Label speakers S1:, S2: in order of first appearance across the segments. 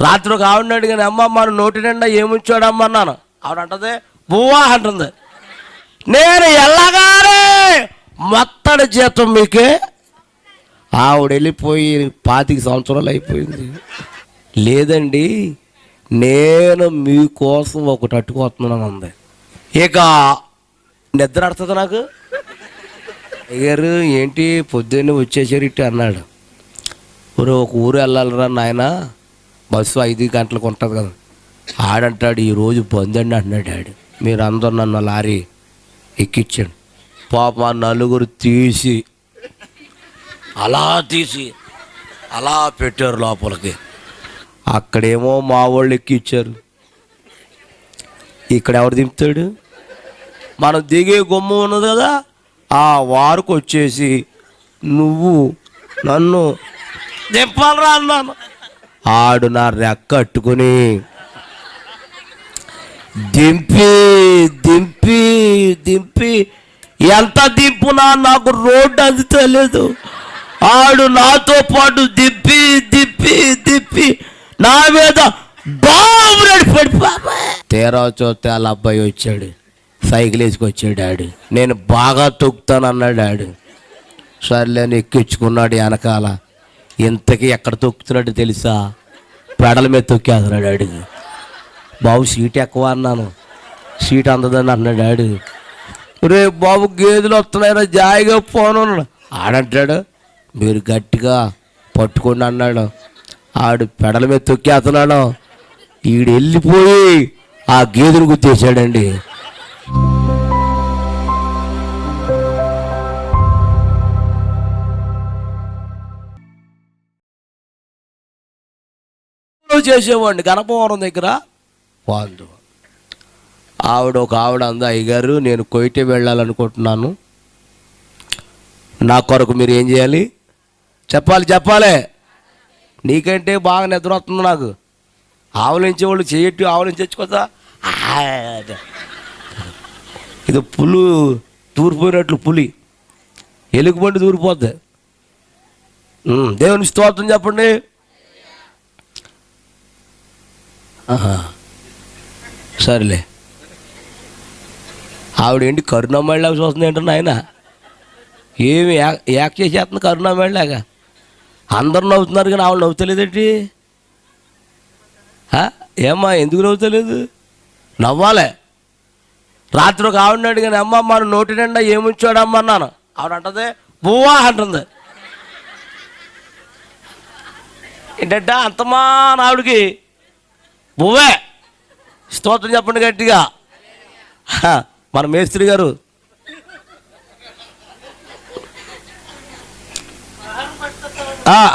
S1: రాత్రి ఒక ఆవిడని అడిగాను అమ్మ మన నోటి నిండా ఏముంచాడమ్మ అన్నాను. ఆవిడ అంటది బువ్వా అంటుంది. నేను ఎల్లగానే మొత్తడి జీతం మీకే ఆవిడ వెళ్ళిపోయి పాతిక సంవత్సరాలు అయిపోయింది. లేదండి నేను మీకోసం ఒకటి అట్టుకొస్తున్నాను అంది. ఇక నిద్ర అడుతుంది నాకు. అయ్యారు ఏంటి పొద్దున్నే వచ్చేసారు ఇటు అన్నాడు. ఒక ఊరు వెళ్ళాలిరా నాయనా. బస్సు ఐదు గంటలకు ఉంటుంది కదా. ఆడంటాడు ఈరోజు పొందండి అంటున్నాడు ఆడు మీరందరూ నన్ను లారీ ఎక్కించాడు. పాప నలుగురు తీసి అలా తీసి అలా పెట్టారు లోపలికి. అక్కడేమో మా వాళ్ళు ఎక్కిచ్చారు. ఇక్కడ ఎవరు దింపుతాడు? మనం దిగే గుమ్మ ఉన్నది కదా ఆ వారికి వచ్చేసి నువ్వు నన్ను దింపాలరా అన్నాను. ఆడు నా రెక్క అట్టుకుని దింపి దింపి దింపి. ఎంత దింపునా నాకు రోడ్డు అందుతలేదు ఆడు నాతో పాటు దింపి దింపి దింపి. నా మీద బాబు పడిపోయి తీరా చూస్తే వాళ్ళ అబ్బాయి వచ్చాడు. సైకిల్ వేసుకొచ్చాడు డాడీ. నేను బాగా తొక్కుతాను అన్నాడు సర్లేని ఎక్కించుకున్నాడు వెనకాల. ఇంతకీ ఎక్కడ తొక్కుతున్నాడు తెలుసా? పెడల మీద తొక్కేస్తున్నాడు ఆడికి బాబు సీట్ ఎక్కువ అన్నాను. సీట్ అందదని అన్నాడు ఆడు రే బాబు గేదెలు వస్తున్నాయని జాయిగా పోను ఆడంటాడు. మీరు గట్టిగా పట్టుకోండి అన్నాడు. ఆడు పెడల మీద తొక్కేస్తున్నాడు. ఈడు వెళ్ళిపోయి ఆ గేదెను గుర్తేసాడండి చేసేవాడిని? గణపవరం దగ్గర? వాళ్ళు. ఆవిడ ఒక ఆవిడ అంది అయ్యగారు నేను కొయిటే వెళ్ళాలనుకుంటున్నాను. నా కొరకు మీరు ఏం చేయాలి? చెప్పాలి చెప్పాలి. నీకంటే బాగా నిద్ర వస్తుంది నాకు. ఆవలించే వాళ్ళు చేయట్టు ఆవలించి తెచ్చుకోదా ఇది పులు తూరిపోయినట్లు పులి. ఎలుగుబండి తూరిపోద్ది. దేవుని స్తోత్రం చెప్పండి. సరేలే. ఆవిడ ఏంటి కరుణామణిలాగా చూస్తుంది ఏంటన్నా ఆయన ఏమి యాక్ చేసేస్తుంది కరుణామణిలాగా? అందరు నవ్వుతున్నారు కానీ ఆవిడ నవ్వుతలేదేంటి? ఏమ్మా ఎందుకు నవ్వుతలేదు? నవ్వాలి. రాత్రి ఒక ఆవిడని అడిగాను అమ్మ మన నోటి నిండా ఏముంచాడమ్మా అన్నాను. ఆవిడ అంటది బువ్వా అంటుంది. ఏంటంటే అంతమా ఆవిడకి నువ్వే. స్తోత్రం చెప్పండి గట్టిగా. మన మేస్త్రి గారు.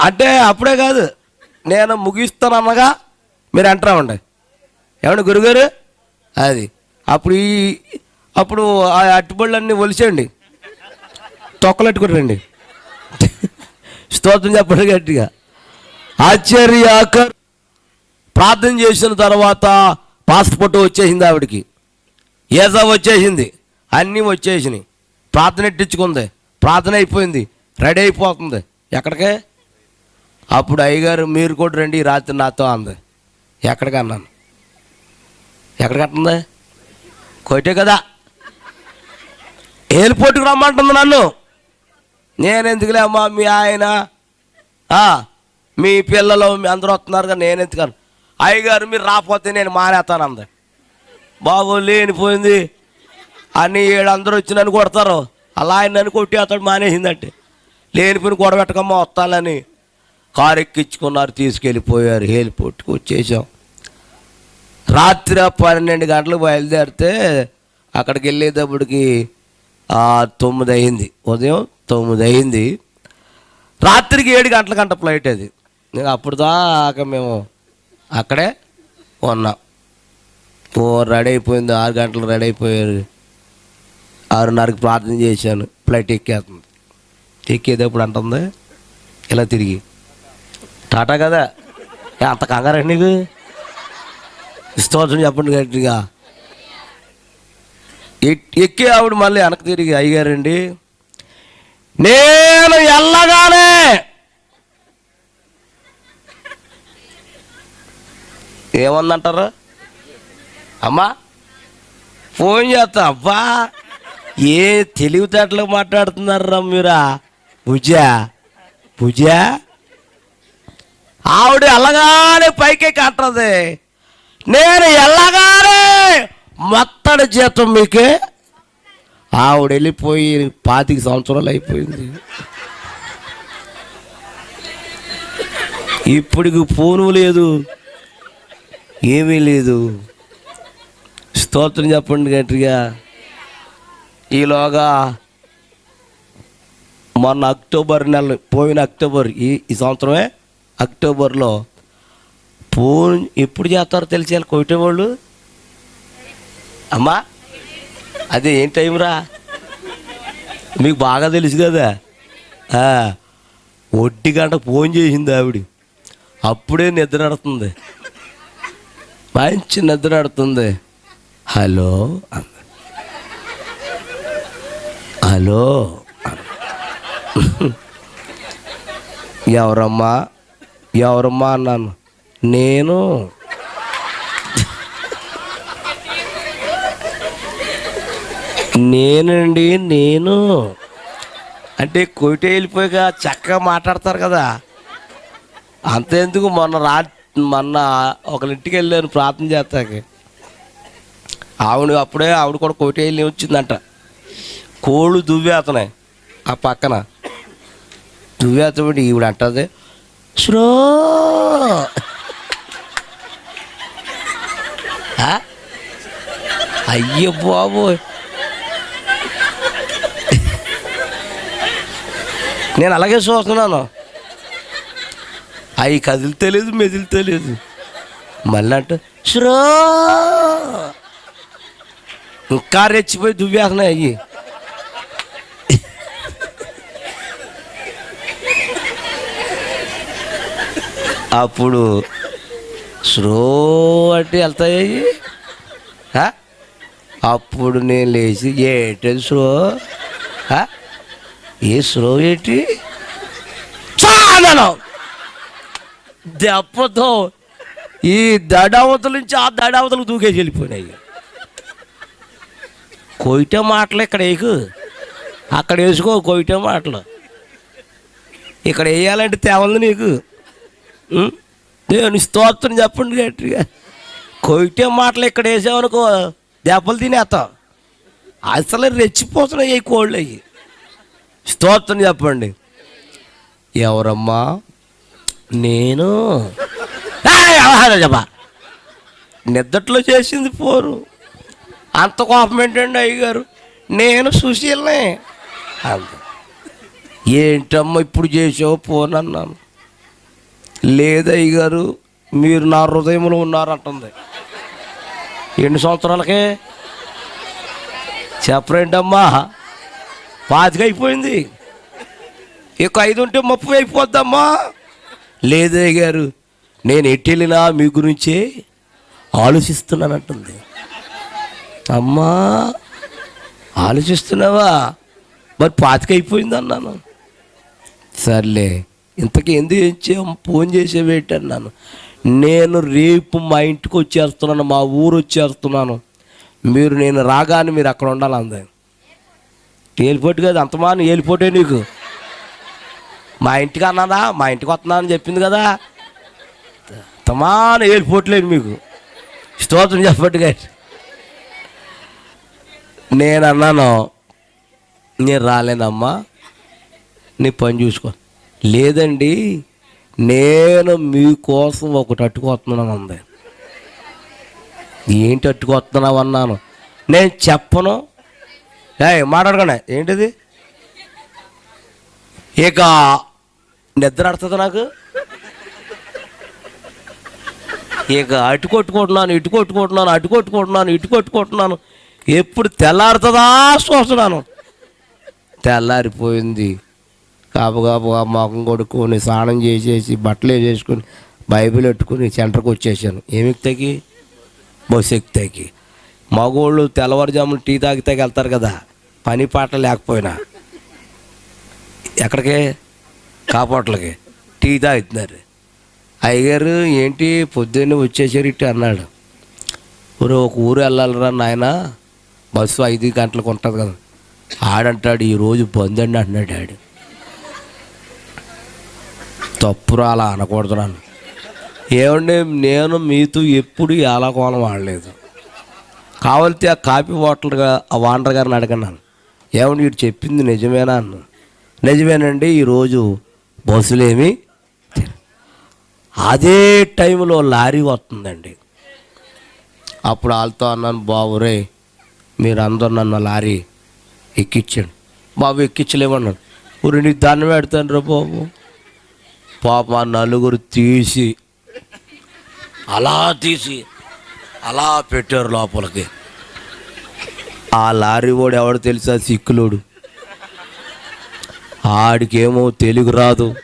S1: అంటే అప్పుడే కాదు. నేను ముగిస్తాను అన్నగా మీరు అంటామండి ఏమండి గురుగారు? అది. అప్పుడు ఈ అప్పుడు ఆ అట్టుబళ్ళన్నీ ఒలిసేయండి తొక్కలెట్టుకురండి స్తోత్రం చెప్పండి గట్టిగా. ఆశ్చర్యాకర్ ప్రార్థన చేసిన తర్వాత పాస్పోర్ట్ వచ్చేసింది ఆవిడకి. ఏజా వచ్చేసింది. అన్నీ వచ్చేసినాయి. ప్రార్థన ఎట్టించుకుంది? ప్రార్థన అయిపోయింది. రెడీ అయిపోతుంది. ఎక్కడికే? అప్పుడు అయ్యగారు మీరు కూడా రండి రాత్రి నాతో అంది. ఎక్కడికి అన్నాను. ఎక్కడికి కొట్టే కదా. ఎయిర్పోర్ట్కి రమ్మంటుంది నన్ను. నేను ఎందుకులే అమ్మా మీ ఆయన మీ పిల్లలు మీ అందరూ వస్తున్నారు కదా నేను ఎందుకను అయ్యగారు మీరు రాకపోతే నేను మానేస్తాను బాబు లేనిపోయింది. అని వీళ్ళందరూ వచ్చి నన్ను కొడతారు. అలా ఆయన నన్ను కొట్టి అతడు మానేసిందంటే. లేనిపోయిన గొడవెట్టకమ్మా వస్తానని. కారు ఎక్కించుకున్నారు తీసుకెళ్ళిపోయారు ఎయిర్పోర్ట్కి వచ్చేసాం. రాత్రి పన్నెండు గంటలకు బయలుదేరితే అక్కడికి వెళ్ళేటప్పటికి తొమ్మిది అయింది ఉదయం తొమ్మిది అయింది రాత్రికి ఏడు గంటల గంట ఫ్లైట్ అది. నేను అప్పుడు దాకా మేము అక్కడే ఉన్నాం. ఓ రెడీ అయిపోయింది ఆరు గంటలు రెడీ అయిపోయారు. ఆరున్నరకి ప్రార్థన చేశాను ఫ్లైట్ ఎక్కేస్తుంది. ఎక్కేటప్పుడు అంటుంది ఇలా తిరిగి. టాటా కదా? అంత కంగారా నీకు? ఇష్టం చెప్పండి గట్టిగా ఎక్- ఎక్కి ఆవిడ మళ్ళీ వెనక్కి తిరిగి అయ్యారండి నేను ఎల్లగానే ఏముందంటారు? అమ్మా ఫోన్ చేస్తా. అబ్బా ఏ తెలివితేటలు మాట్లాడుతున్నారా మీరా? భుజ భుజ ఆవిడ ఎల్లగానే పైకి కట్టది నేను ఎల్లగానే మొత్తడి జీతం మీకే. ఆవిడ వెళ్ళిపోయి పాతిక సంవత్సరాలు అయిపోయింది. ఇప్పటికి ఫోను లేదు. ఏమీ లేదు. స్తోత్రం చెప్పండి గట్టిగా. ఈలోగా మొన్న అక్టోబర్ నెల పోయిన అక్టోబర్ ఈ ఈ సంవత్సరమే అక్టోబర్లో ఫోన్ ఎప్పుడు చేస్తారో తెలిసి కొట్టే వాళ్ళు? అమ్మా అదే ఏం టైం రా? మీకు బాగా తెలుసు కదా. ఆ, ఒట్టి గంట ఫోన్ చేసింది ఆవిడ. అప్పుడే నిద్ర నడుతుంది మంచి నిద్ర నడుతుంది హలో? హలో? ఎవరమ్మా? ఎవరమ్మా అన్నాను. నేను? నేనండి నేను. అంటే కొయిటే వెళ్ళిపోయాక చక్కగా మాట్లాడతారు కదా. అంతేందుకు మొన్న రాత్రి మొన్న ఒకరింటికి వెళ్ళాను ప్రార్థన చేస్తాకి ఆవిడ అప్పుడే ఆవిడ కూడా కోటి వెళ్ళి వచ్చిందంట. కోళ్ళు దువ్వేతనాయి ఆ పక్కన. దువ్వేతబడి ఈవిడ అంటది శ్రో! అయ్యో బాబు నేను అలాగే చూస్తున్నాను. అవి కదిలితేలేదు మెదిలితేలేదు. మళ్ళీ అంటే శ్రో ఇంకా రెచ్చిపోయి దువ్వేస్తున్నాయి అయ్యి. అప్పుడు స్లో అంటే వెళ్తాయి అప్పుడు నేను లేచి ఏంటది స్లో ఏ స్లో ఏంటి? చాలా దెబ్బతో ఈ దడావతల నుంచి ఆ దడావతలకు దూకేసి వెళ్ళిపోయినాయి. కొయిట మాటలు ఇక్కడ వేయకు. అక్కడ వేసుకో కొయిటే మాటలు. ఇక్కడ వేయాలంటే తేవంది నీకు. నేను స్తోత్రం చెప్పండి గట్టిగా. కొయిటే మాటలు ఇక్కడ వేసామనుకో దెబ్బలు తినేస్తాం. అసలు రెచ్చిపోతున్నాయి ఈ కోళ్ళు అవి స్తోత్రం చెప్పండి. ఎవరమ్మా? నేను? ఏయ్, ఎవరు నిద్దట్లో చేసింది పోరు. అంత కోపం ఏంటండి అయ్యగారు? నేను సుశీలనే. అంత ఏంటమ్మా ఇప్పుడు చేసావు పోను అన్నాను. లేదయ్య గారు మీరు నా హృదయంలో ఉన్నారంటుంది. ఎన్ని సంవత్సరాలకే? చెప్పరేంటమ్మా? పాతిక అయిపోయింది ఇక ఐదు ఉంటే ముప్పై అయిపోద్దమ్మా లేదయ్య గారు నేను ఎటు వెళ్ళినా మీ గురించే ఆలోచిస్తున్నానంటుంది. అమ్మా ఆలోచిస్తున్నావా? మరి పాతిక అయిపోయింది అన్నాను సర్లే ఇంతకీ ఎందుకు ఇచ్చాం ఫోన్ చేసేవేంటి అన్నాను నేను రేపు మా ఇంటికి వచ్చేస్తున్నాను మా ఊరు వచ్చేస్తున్నాను. మీరు నేను రాగానే మీరు అక్కడ ఉండాలి అందే ఏలిపోటు కదా అంతమాను ఏలిపోటే నీకు. మా ఇంటికి అన్నదా మా ఇంటికి వస్తున్నా అని చెప్పింది కదా. అంతమాను ఏలిపోట్లేదు మీకు. స్తోత్రం చెప్పట్టు గారు. నేను అన్నాను నేను రాలేనమ్మా నీ పని చూసుకో. లేదండి నేను మీకోసం ఒకటి అట్టుకొస్తున్నాను అంది. ఏంటి అట్టుకొస్తున్నావు అన్నాను. నేను చెప్పను. ఏ మాట్లాడకండి. ఏంటిది? ఇక నిద్ర అడుతుంది నాకు. ఇక అటు కొట్టుకుంటున్నాను ఇటు కొట్టుకుంటున్నాను అటు కొట్టుకుంటున్నాను ఇటు కొట్టుకుంటున్నాను. ఎప్పుడు తెల్లారుతుందా చూస్తున్నాను. తెల్లారిపోయింది. కాపుగాపుగా మొఖం కొడుకొని స్నానం చేసేసి బట్టలు వేసేసుకొని బైబిల్ పెట్టుకుని సెంటర్కి వచ్చేసాను. ఏమి తగ్గి బస్సు ఎక్కుతాకి మగోళ్ళు తెల్లవారుజామున టీ తాగితాకి వెళ్తారు కదా పని పాట లేకపోయినా. ఎక్కడికి? కాపాట్లకి. టీ తాగుతున్నారు. అయ్యగారు ఏంటి పొద్దున్నే వచ్చేసారు ఇట్టి అన్నాడు. ఊరు ఒక ఊరు వెళ్ళాలిరా నాయన. బస్సు ఐదు గంటలకు ఉంటుంది కదా. ఆడంటాడు ఈరోజు బంద్ అండి అంటున్నాడు తప్పురా అలా అనకూడదు నన్ను ఏమండి నేను మీతో ఎప్పుడు ఎలా కోణం ఆడలేదు. కావాలితే ఆ కాపీ బాటిల్గా ఆ వాండర్ గారిని అడగన్నాను. ఏమండి వీడు చెప్పింది నిజమేనా? అన్న నిజమేనండి ఈరోజు బస్సులేమి అదే టైంలో లారీ వస్తుందండి. అప్పుడు వాళ్ళతో అన్నాను బాబురే మీరందరు మీరు అందరు నన్ను లారీ ఎక్కించండి బాబు ఎక్కించలేమన్నాడు. ఊరి నీకు దండం పెడతాను రా బాబు. పాప నలుగురు తీసి అలా తీసి అలా పెట్టారు లోపలికి. ఆ లారీ వాడు ఎవడు తెలుసా? సిక్కులోడు. ఆడికేమో తెలుగు రాదు.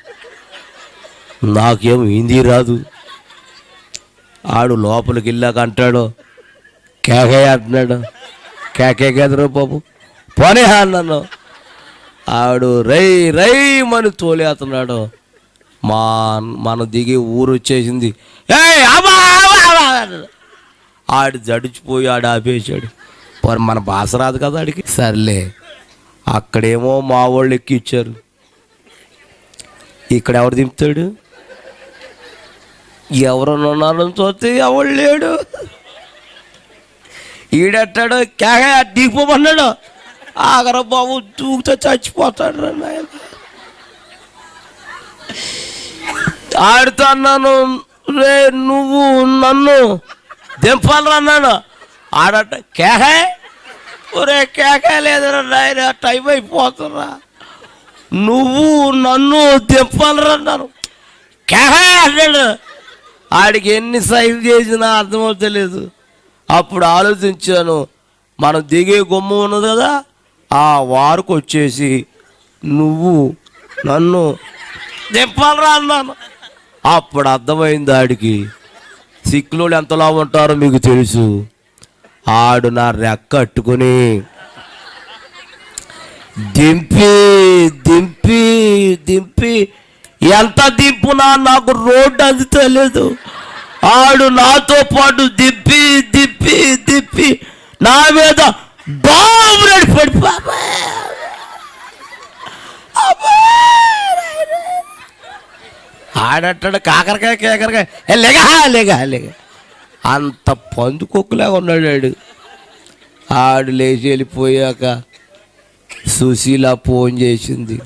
S1: నాకేమో హిందీ రాదు. ఆడు లోపలికి వెళ్ళాక అంటాడు కేకే అంటున్నాడు. కేకే కదరా బాబు పోనే అన్నాను. ఆడు రై రై మని తోలేస్తున్నాడు. మా మన దిగి ఊరు వచ్చేసింది. ఆడు జడిచిపోయి ఆడు ఆపేశాడు. మరి మన భాష రాదు కదా ఆడికి? సర్లే అక్కడేమో మా వాళ్ళు ఎక్కిచ్చారు. ఇక్కడ ఎవరు దింపుతాడు? ఎవరన్నా ఉన్నారని చూస్తే ఎవడు లేడు. ఈడట్టాడు కేక దిగిపోమన్నాడు ఆగర బాబు దూకుతో చచ్చిపోతాడు రా నాయన. ఆడుతా అన్నాను రే నువ్వు నన్ను దింపాలరా అన్నాడు. ఆడట కేహే ఒరే కేకే లేదురా నాయన టైం అయిపోతున్నా నువ్వు నన్ను దింపాలరా అన్నాను కేహా అన్నాడు ఆడికి ఎన్ని సైన్ చేసినా అర్థమవుతలేదు అప్పుడు ఆలోచించాను మనం దిగే గుమ్మ ఉన్నది కదా ఆ వారుకు వచ్చేసి నువ్వు నన్ను తెప్పాలరా అన్నాను. అప్పుడు అర్థమైంది ఆడికి. సిక్కులు ఎంతలా ఉంటారో మీకు తెలుసు. ఆడు నా రెక్క అట్టుకుని దింపి దింపి దింపి. ఎంత దింపునా నాకు రోడ్డు అందుతలేదు ఆడు నాతో పాటు దిప్పి దిప్పి దిప్పి నా మీద బాబు పడిపో. ఆడట్టాడు కాకరకాయ కాకరకాయ. లేగా లేగా లేగా అంత పందుకొక్కులాగా ఉన్నాడు ఆడు. ఆడు లేచి వెళ్ళిపోయాక సుశీల ఫోన్ చేసింది.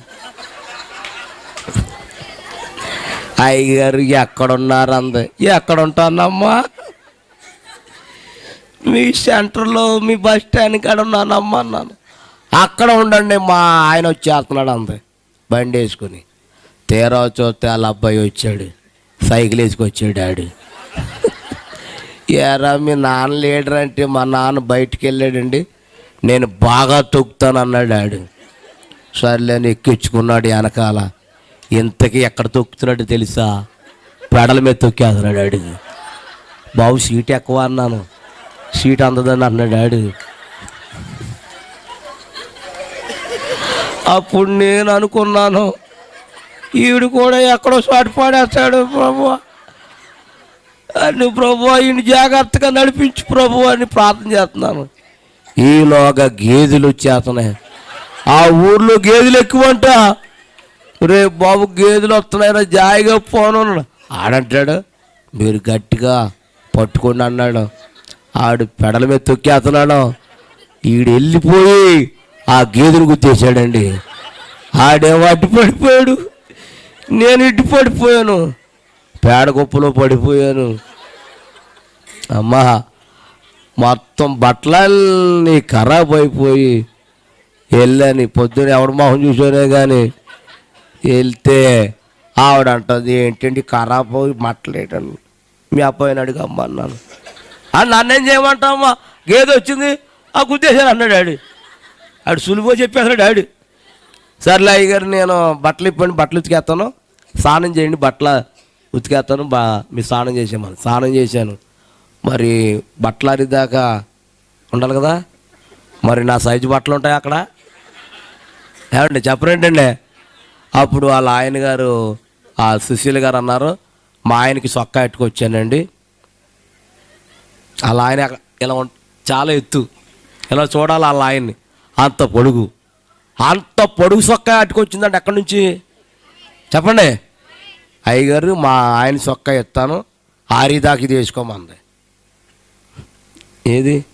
S1: అయ్యగారు ఎక్కడున్నారు అంది ఎక్కడ ఉంటానమ్మా మీ సెంటర్లో మీ బస్ స్టాండ్ కాడ ఉన్నానమ్మా అన్నాను. అక్కడ ఉండండి మా ఆయన వచ్చేస్తున్నాడు అంది బండి వేసుకుని తీరా చూస్తే వాళ్ళ అబ్బాయి వచ్చాడు. సైకిల్ వేసుకొచ్చాడు ఆడు. ఏరా మీ నాన్న లీడర్ అంటే మా నాన్న బయటికి వెళ్ళాడండి నేను బాగా తొక్కుతాను అన్నాడు ఆడు సర్లేని ఎక్కించుకున్నాడు వెనకాల. ఇంతకీ ఎక్కడ తొక్కుతున్నాడు తెలుసా? పెడల మీద తొక్కేస్తున్నాడు ఆడు బాబు సీట్ ఎక్కువ అన్నాను. సీట్ అందదని అన్నాడు ఆడు అప్పుడు నేను అనుకున్నాను ఈడు కూడా ఎక్కడో షాట్ పాడేస్తాడు ప్రభు. అని ప్రభు ఈయన జాగ్రత్తగా నడిపించు ప్రభు అని ప్రార్థన చేస్తున్నాను. ఈలోగా గేదెలు వచ్చేస్తున్నాయి. ఆ ఊర్లో గేదెలు ఎక్కువ అంట రే బాబు గేదెలు వస్తున్నాయిరా జాయిగా పోను ఆడంటాడు మీరు గట్టిగా పట్టుకోండి అన్నాడు. ఆడు పెడల మీద తొక్కేస్తున్నాడు. ఈడు వెళ్ళిపోయి ఆ గేదెను గుర్తేశాడండి ఆడేమో అడ్డు పడిపోయాడు నేను ఇటు పడిపోయాను పేడ కుప్పలో పడిపోయాను. అమ్మా మొత్తం బట్టలన్నీ ఖరాబ్ అయిపోయి వెళ్ళాను. పొద్దున ఎవడ మొహం చూసానే కానీ వెళ్తే ఆవిడ అంటుంది ఏంటండి ఖరాబ్ అయి మట్టలేటను మీ అబ్బాయిని అడిగి అమ్మన్నాను. "ఆ, నన్నేం చేయమంటావమ్మా? గేదె వచ్చింది ఆ గుద్దేశాను అన్నాడు డాడీ. ఆడు సులువు చెప్పేస్తాడు డాడీ. సర్లే అయ్యగారు నేను బట్టలు ఇప్పండి బట్టలు ఉతికేస్తాను. స్నానం చేయండి బట్టల ఉతికేస్తాను బా మీరు స్నానం చేసామని స్నానం చేశాను. మరి బట్టలు అరిదాకా ఉండాలి కదా? మరి నా సైజు బట్టలు ఉంటాయి అక్కడ? ఏమండి చెప్పరేంటండి? అప్పుడు వాళ్ళ ఆయన గారు ఆ సుశీల్ గారు అన్నారు మా ఆయనకి సొక్కా ఎట్టుకొచ్చానండి. వాళ్ళ ఆయన ఇలా ఉం- చాలా ఎత్తు. ఇలా చూడాలి వాళ్ళ ఆయన్ని. అంత పొడుగు. అంత పొడుగు సొక్కా అట్టుకొచ్చిందండి ఎక్కడి నుంచి? చెప్పండి. అయ్యగారు మా ఆయన సొక్కా ఎత్తాను ఆరి దాకి తీసుకోమంది ఏది?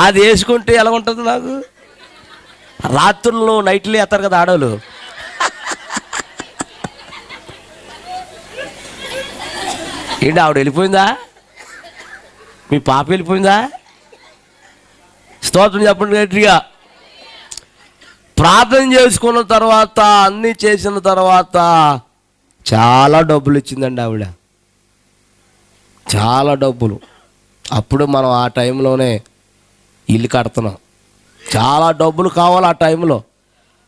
S1: అది వేసుకుంటే ఎలా ఉంటుంది నాకు? రాత్రుల్లో నైట్లు ఎత్తారు కదా ఆడవాళ్ళు ఏంటి ఆవిడ వెళ్ళిపోయిందా? మీ పాప వెళ్ళిపోయిందా? స్తోత్రం చెప్పండి గట్టిగా. ప్రార్థన చేసుకున్న తర్వాత అన్నీ చేసిన తర్వాత చాలా డబ్బులు ఇచ్చిందండి ఆవిడ. చాలా డబ్బులు. అప్పుడు మనం ఆ టైంలోనే ఇల్లు కడుతున్నాం. చాలా డబ్బులు కావాలి ఆ టైంలో.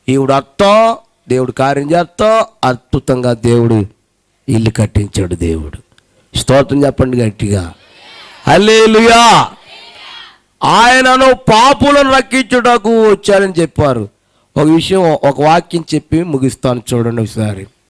S1: ఈవిడ అర్థం దేవుడు కార్యం చేస్తాం అద్భుతంగా దేవుడు ఇల్లు కట్టించాడు దేవుడు. స్తోత్రం చెప్పండి గట్టిగా. అల్లేలుయా ఆయనను పాపులను రక్షించుటకు వచ్చాడని చెప్పారు. ఒక విషయం ఒక వాక్యం చెప్పి ముగిస్తాను చూడండి ఒకసారి.